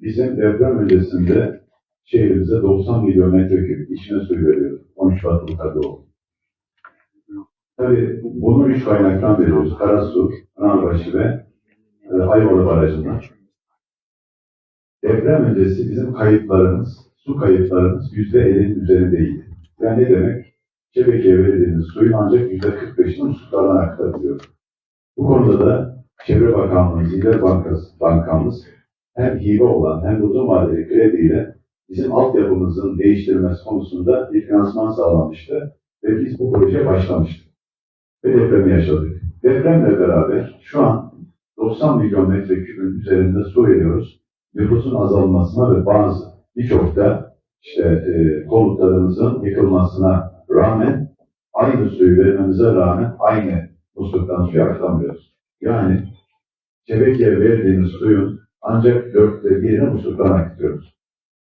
Bizim deprem öncesinde şehrimize 90 milyon metreküp içme suyu veriyordu. 13 Batılı Kadıoğlu. Tabii bunu üç kaynaktan veriyoruz. Karasu, Pınarbaşı ve e, Ayvalı Barajı'ndan. Deprem öncesi bizim kayıtlarımız, su kayıtlarımız yüzde elinin üzerindeydi. Yani ne demek? Şebekeye verildiğimiz suyun ancak yüzde 45'ini musluklardan aktarılıyor. Bu konuda da Çevre Bakanlığımız, İller Bankası, Bankamız hem hibe olan hem uzun vadeli krediyle bizim altyapımızın değiştirilmesi konusunda bir finansman sağlamıştı ve biz bu projeye başlamıştık. Ve depremi yaşadık. Depremle beraber şu an 90 milyon metreküpün üzerinde su veriyoruz. Nüfusun azalmasına ve bazı birçok da işte e, konutlarımızın yıkılmasına rağmen aynı suyu vermemize rağmen aynı musluktan suyu akıtamıyoruz. Yani şebekeye verdiğimiz suyun ancak dörtte birini musluktan akıtıyoruz.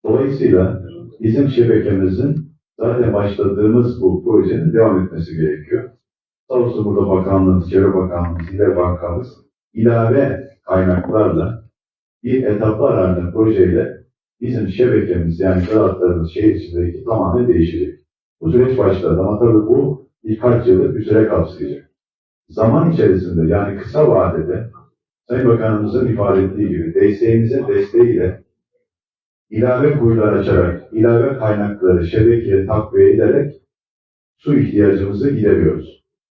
Dolayısıyla bizim şebekemizin zaten başladığımız bu projenin devam etmesi gerekiyor. Sağ burada bakanlığımız, Çevre Bakanlığımız, İller Bankamız ilave kaynaklarla bir etaplar halinde projeyle bizim şebekemiz yani kıraatlarımız şehir içindeki tamamen değişecek. Bu süreç başladı ama tabii bu birkaç yıllık bir süre kapsayacak. Zaman içerisinde yani kısa vadede Sayın Bakanımızın ifade ettiği gibi desteğimizin desteğiyle ilave kuyular açarak, ilave kaynakları şebekeye takviye ederek su ihtiyacımızı gideriyoruz.